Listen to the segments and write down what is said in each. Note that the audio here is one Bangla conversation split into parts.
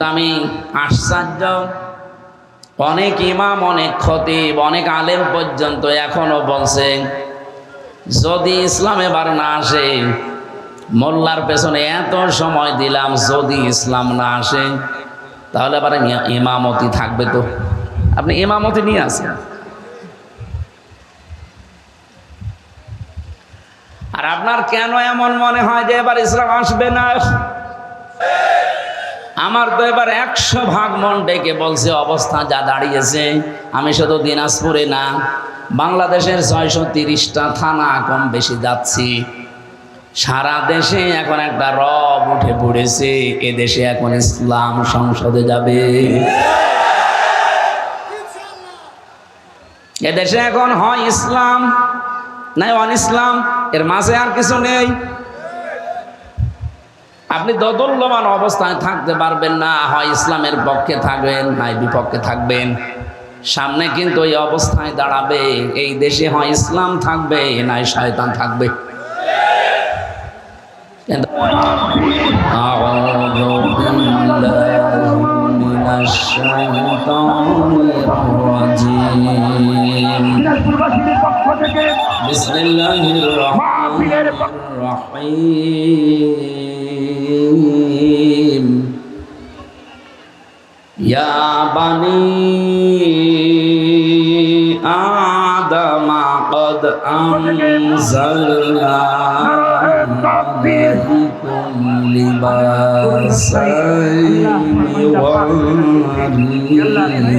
আমি আশ্চর্য। অনেক ইমাম, অনেক খতিব, অনেক আলেম পর্যন্ত এখনও বলছে, যদি ইসলাম এবার না আসে, মোল্লার পেছনে এত সময় দিলাম, যদি ইসলাম না আসে, তাহলে আবার ইমামতি থাকবে তো? আপনি ইমামতি নিয়ে আসেন আর আপনার কেন এমন মনে হয় যে এবার ইসলাম আসবে না? আমার তো এবার একশো ভাগ মন ডেকে বলছে, অবস্থা যা দাঁড়িয়েছে, আমি শুধু দিনাজপুরে না, বাংলাদেশের ছয়শো তিরিশটা থানা কম বেশি যাচ্ছি। সারা দেশে এখন একটা রব উঠে পড়েছে, এ দেশে এখন ইসলাম সংসদে যাবে। এ দেশে এখন হয় ইসলাম, নাই অন ইসলাম, এর মাঝে আর কিছু নেই। আপনি দদল্যমান অবস্থায় থাকতে পারবেন না। হয় ইসলামের পক্ষে থাকবেন নাই বিপক্ষে থাকবেন। সামনে কিন্তু ওই অবস্থায় দাঁড়াবে। এই দেশে হয় ইসলাম থাকবে, নাই শয়তান থাকবে। বিসমিল্লাহির রহমানির রহিম। الرجيم يا بني آدم قد أنزلنا عليكم لباسين ومن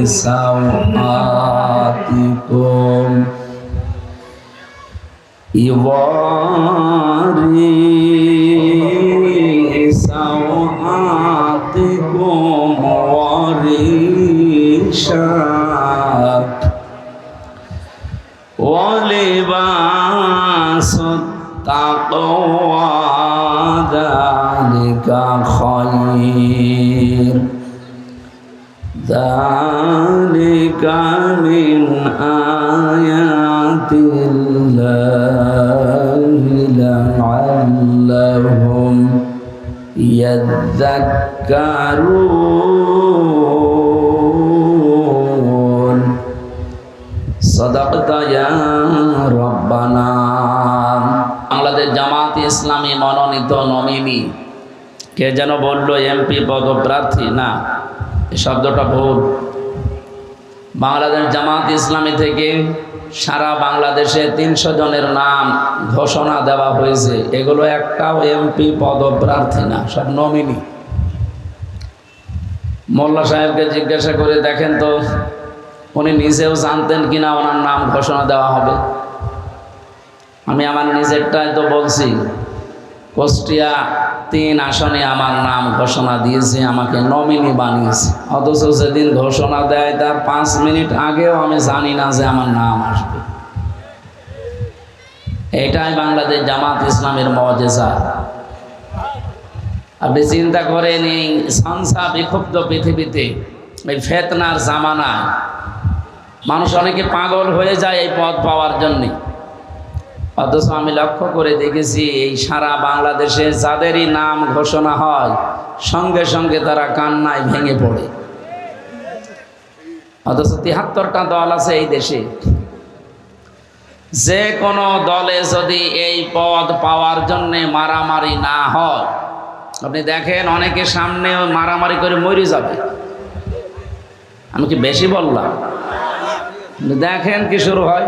سوآتكم يواري وريشا ولباس التقوى ذلك خير. ذلك من آيات الله لعلهم يذكرون. বাংলাদেশ জামাত ইসলামী মনোনীত নমিনি। কে যেন বলল, এমপি পদপ্রার্থী না, এ শব্দটা ভুল। বাংলাদেশ জামাত ইসলামী থেকে সারা বাংলাদেশে তিনশো জনের নাম ঘোষণা দেওয়া হয়েছে। এগুলো একটাও এমপি পদপ্রার্থী না, সব নমিনি। মোল্লা সাহেবকে জিজ্ঞাসা করে দেখেন তো উনি নিজেও জানতেন কিনা ওনার নাম ঘোষণা দেওয়া হবে। আমি আমার নিজেরটাই তো বলছি, কুষ্টিয়া তিন আসনে আমার নাম ঘোষণা দিয়েছে, আমাকে নমিনি বানিয়েছে। অথচ যেদিন ঘোষণা দেয়, তার পাঁচ মিনিট আগেও আমি জানি না যে আমার নাম আসবে। এটাই বাংলাদেশ জামাত ইসলামের মজেজা। আপনি চিন্তা করেন এই সংসা বিক্ষুব্ধ পৃথিবীতে, এই ফেতনার জামানায় মানুষ অনেকে পাগল হয়ে যায় এই পদ পাওয়ার জন্যে। অথচ আমি লক্ষ্য করে দেখেছি, এই সারা বাংলাদেশে যাদেরই নাম ঘোষণা হয়, সঙ্গে সঙ্গে তারা কান্নায় ভেঙে পড়ে। অথচ তিহাত্তরটা দল আছে এই দেশে। যে কোনো দলে যদি এই পদ পাওয়ার জন্যে মারামারি না হয়, আপনি দেখেন অনেকে সামনে মারামারি করে মরে যাবে। আমি কি বেশি বললাম? দেখেন কি শুরু হয়।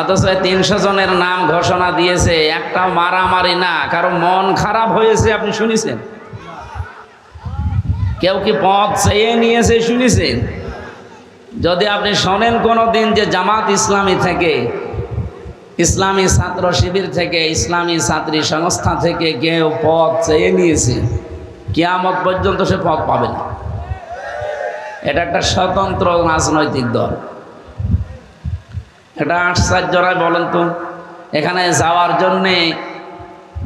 অথচ তিনশো জনের নাম ঘোষণা দিয়েছে, একটা মারামারি না, কারও মন খারাপ হয়েছে, আপনি শুনেছেন? কেউ কি পথ চেয়ে নিয়েছে, শুনেছেন? যদি আপনি শোনেন কোনো দিন যে জামাত ইসলামী থেকে, ইসলামী ছাত্র শিবির থেকে, ইসলামী ছাত্রী সংস্থা থেকে কেউ পথ চেয়ে নিয়েছে, কেয়ামত পর্যন্ত সে পথ পাবে না। এটা একটা স্বতন্ত্র রাজনৈতিক দল। এটা আশ্চর্যরায় বলেন তো, এখানে যাওয়ার জন্যে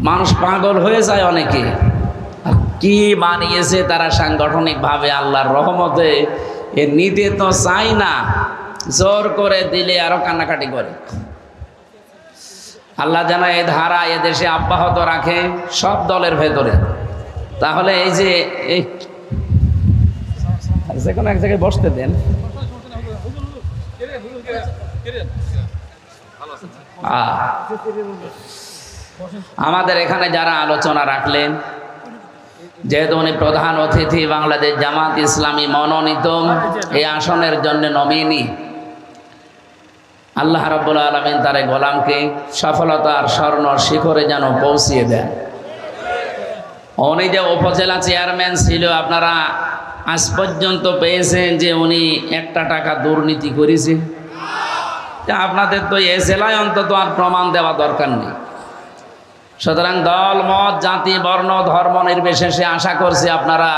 মানুষ পাগল হয়ে যায় অনেকে। কি বানিয়েছে তারা সাংগঠনিকভাবে আল্লাহর রহমতে, এ নিতে তো চাই না, জোর করে দিলে আরও কান্নাকাটি করে। আল্লাহ যেন এ ধারা এদেশে অব্যাহত রাখে সব দলের ভেতরে। তাহলে এই যে, এই যে কোনো এক জায়গায় বসতে দেন। আমাদের এখানে যারা আলোচনা রাখলেন, যেহেতু উনি প্রধান অতিথি বাংলাদেশ জামাত ইসলামী মনোনীত, এই আসনের জন্য নমিনি, আল্লাহ রাব্বুল আলমিন তার গোলামকে সফলতার স্বর্ণ শিখরে যেন পৌঁছিয়ে দেন। উনি যে উপজেলা চেয়ারম্যান ছিল, আপনারা আজ পর্যন্ত পেয়েছেন যে উনি একটা টাকা দুর্নীতি করেছে। আপনাদের তো এ জেলায় অন্তত আর প্রমাণ দেওয়া দরকার নেই। সুতরাং দল, মত, জাতি, বর্ণ, ধর্ম নির্বিশেষে আশা করছি আপনারা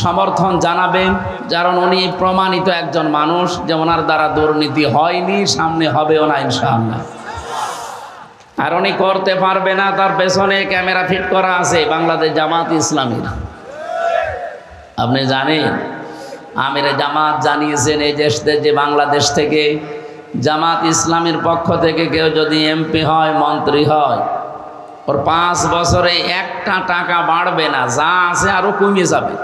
সমর্থন জানাবেন। কারণ উনি প্রমাণিত একজন মানুষ যে ওনার দ্বারা দুর্নীতি হয়নি, সামনে হবেও না ইনশাআল্লাহ। আর উনি করতে পারবে না, তার পেছনে ক্যামেরা ফিট করা আছে বাংলাদেশ জামাত ইসলামীর। আপনি জানেন, আমিরে জামাত জানিয়েছেন এই দেশ যে বাংলাদেশ থেকে জামাত ইসলামের পক্ষ থেকে কেউ যদি এমপি হয়, মন্ত্রী হয়, ওর পাঁচ বছরে একটা টাকা বাড়বে না, যা আছে আরও কমে যাবে।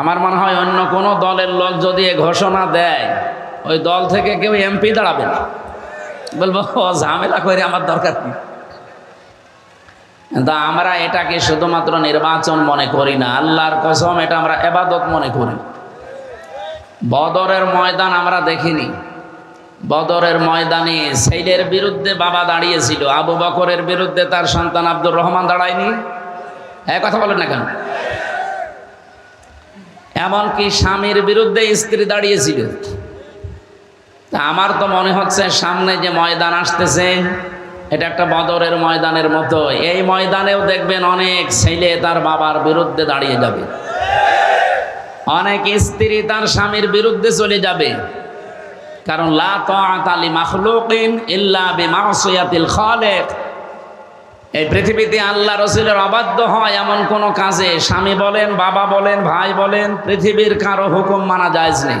আমার মনে হয় অন্য কোনো দলের লোক যদি এ ঘোষণা দেয়, ওই দল থেকে কেউ এমপি দাঁড়াবে না। বলব ঝামেলা করে আমার দরকার কি? তা আমরা এটাকে শুধুমাত্র নির্বাচন মনে করি না, আল্লাহর কসম এটা আমরা এবাদত মনে করি। বদরের ময়দান আমরা দেখিনি। বদরের ময়দানে সেইলের বিরুদ্ধে বাবা দাঁড়িয়েছিল, আবু বকরের বিরুদ্ধে তার সন্তান আব্দুর রহমান দাঁড়ায়নি। হ্যাঁ কথা বলেন না কেন? এমনকি স্বামীর বিরুদ্ধে স্ত্রী দাঁড়িয়েছিল। তা আমার তো মনে হচ্ছে সামনে যে ময়দান আসতেছে এটা একটা বদরের ময়দানের মতো। এই ময়দানেও দেখবেন অনেক ছেলে তার বাবার বিরুদ্ধে দাঁড়িয়ে যাবে। অনেক স্ত্রী তার স্বামীর বিরুদ্ধে চলে যাবে। কারণ লা এই পৃথিবীতে আল্লাহ রসুলের অবাধ্য হয় এমন কোন কাজে। স্বামী বলেন, বাবা বলেন, ভাই বলেন, পৃথিবীর কারও হুকুম মানা যায় নেই।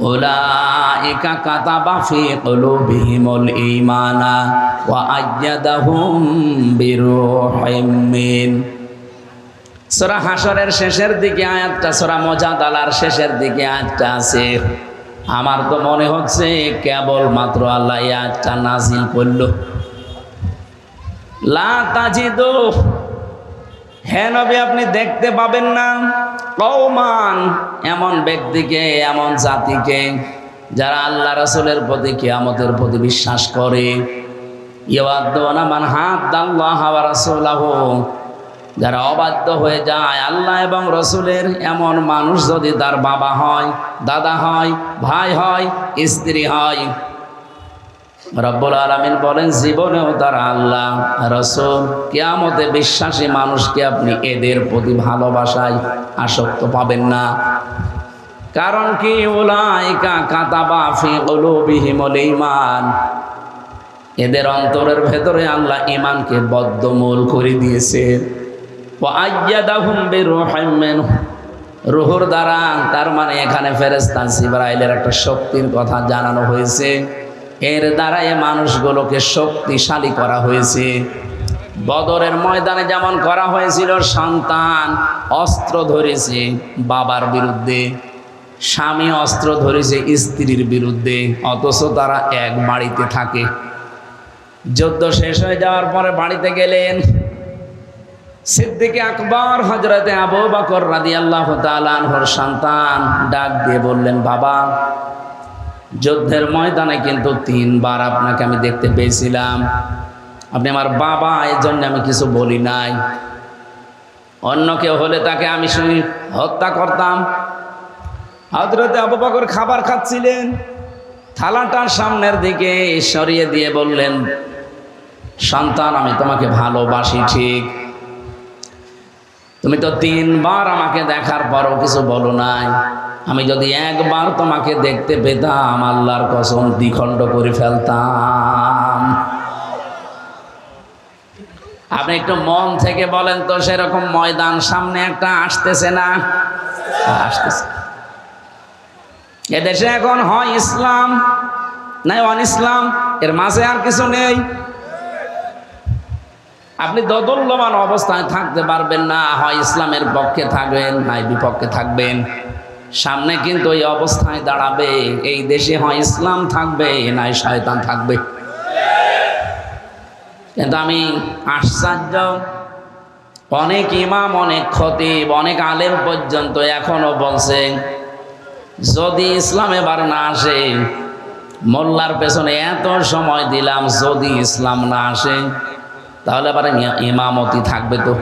أولئك كتب في قلوبهم الإيمان وأيدهم بروح من সোরা হাসরের শেষের দিকে আয়াতটা সোরা মজাদালার শেষের দিকে আয়াতটা আছে আমার তো মনে হচ্ছে কেবল মাত্র আল্লাহ এই আয়াতটা নাজিল করল লা তাজিদু হে নবী, আপনি দেখতে পাবেন না। কৌমান এমন ব্যক্তিকে, এমন জাতিকে যারা আল্লাহ রসুলের প্রতি কিয়ামতের প্রতি বিশ্বাস করে। যারা অবাধ্য হয়ে যায় আল্লাহ এবং রসুলের, এমন মানুষ যদি তার বাবা হয়, দাদা হয়, ভাই হয়, স্ত্রী হয় রব্বুল আলমিন বলেন, জীবনেও তারা আল্লাহ, রসুল, কেয়ামতে বিশ্বাসী মানুষকে আপনি এদের প্রতি ভালোবাসায় আসক্ত পাবেন না। কারণ কি? ওলাইকা কাতাবা ঈমান। এদের অন্তরের ভেতরে আল্লাহ ইমানকে বদ্ধমূল করে দিয়েছে। রুহুর দ্বারা, তার মানে এখানে ফেরেস্তান সিবরাইলের একটা শক্তির কথা জানানো হয়েছে। এর দ্বারা এ মানুষগুলোকে শক্তিশালী করা হয়েছে। বদরের ময়দানে যেমন করা হয়েছিল, সন্তান অস্ত্র ধরেছে বাবার বিরুদ্ধে, স্বামী অস্ত্র ধরেছে স্ত্রীর বিরুদ্ধে, অথচ তারা এক বাড়িতে থাকে। যুদ্ধ শেষ হয়ে যাওয়ার পরে বাড়িতে গেলেন সিদ্দিকে আকবর হজরতে আবু বকর রাদি আল্লাহ তালানহর সন্তান ডাক দিয়ে বললেন, বাবা যুদ্ধের ময়দানে কিন্তু তিনবার আপনাকে আমি দেখতে পেয়েছিলাম। আপনি আমার বাবা এই জন্য আমি কিছু বলি নাই। অন্য কেউ হলে তাকে আমি শুনি, হত্যা করতাম। হজরতে আবু বকর খাবার খাচ্ছিলেন, থালাটার সামনের দিকে সরিয়ে দিয়ে বললেন, সন্তান, আমি তোমাকে ভালোবাসি ঠিক। তুমি তো তিনবার আমাকে দেখার পরও কিছু বলো নাই। আমি যদি একবার তোমাকে দেখতে পেতাম, আল্লাহর কসম দ্বিখণ্ড করে ফেলতাম। আপনি একটু মন থেকে বলেন তো, সেরকম ময়দান সামনে একটা আসতেছে না? আসতেছে। এদেশে এখন হয় ইসলাম, নাই অন ইসলাম? এর মাঝে আর কিছু নেই। আপনি দদল্যমান অবস্থায় থাকতে পারবেন না, হয় ইসলামের পক্ষে থাকবেন, নাই বিপক্ষে থাকবেন। সামনে কিন্তু এই অবস্থায় দাঁড়াবে। এই দেশে হয় ইসলাম থাকবে, নাই শয়তান থাকবে। কিন্তু আমি আশ্চর্য, অনেক ইমাম, অনেক খতিব, অনেক আলেম পর্যন্ত এখনও বলছে, যদি ইসলাম এবার না আসে, মোল্লার পেছনে এত সময় দিলাম, যদি ইসলাম না আসে, তাহলে আবার ইমামতি থাকবে তো।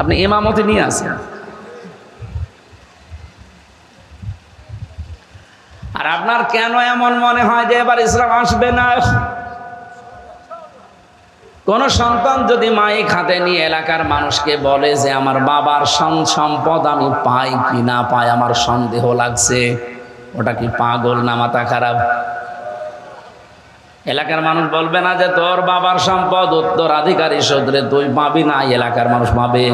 আপনি ইমামতি নিয়ে আসেন আর আপনার কেন এমন মনে হয় যে এবার ইসলাম আসবে না? কোন সন্তান যদি মাইক হাতে নিয়ে এলাকার মানুষকে বলে যে আমার বাবার সম্পদ আমি পাই কি না পাই, আমার সন্দেহ লাগছে, ওটা কি পাগল না মাথা খারাপ? এলাকার মানুষ বলবে না যে তোর বাবার সম্পদ উত্তরাধিকারী সূত্রে তুই পাবি না, এলাকার মানুষ পাবে।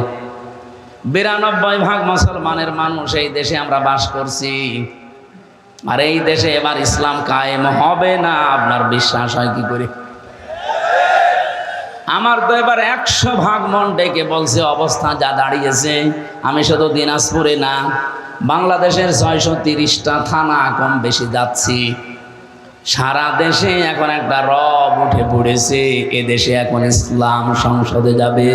বিরানব্বই ভাগ মুসলমানের মানুষ এই দেশে আমরা বাস করছি। আর এই দেশে এবার ইসলাম কায়েম হবে না, আপনার বিশ্বাস হয় কি করে? আমার তো এবার একশো ভাগ মন ডেকে বলছে, অবস্থা যা দাঁড়িয়েছে, আমি শুধু দিনাজপুরে না, বাংলাদেশের ছয়শো তিরিশটা থানা কম বেশি যাচ্ছি। সারা দেশে এখন একটা রব উঠে পড়েছে, এ দেশে এখন ইসলাম সংসদে যাবে।